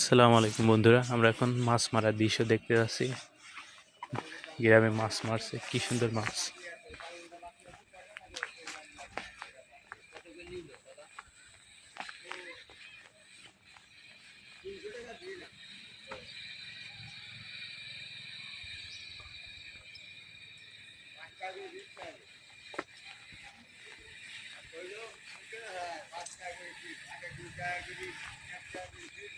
আসসালামু আলাইকুম বন্ধুরা, আমরা এখন মাছ মারার দৃশ্য দেখতে পাচ্ছি গ্রামে মাছ মারছে, কি সুন্দর মাছ। হ্যাঁ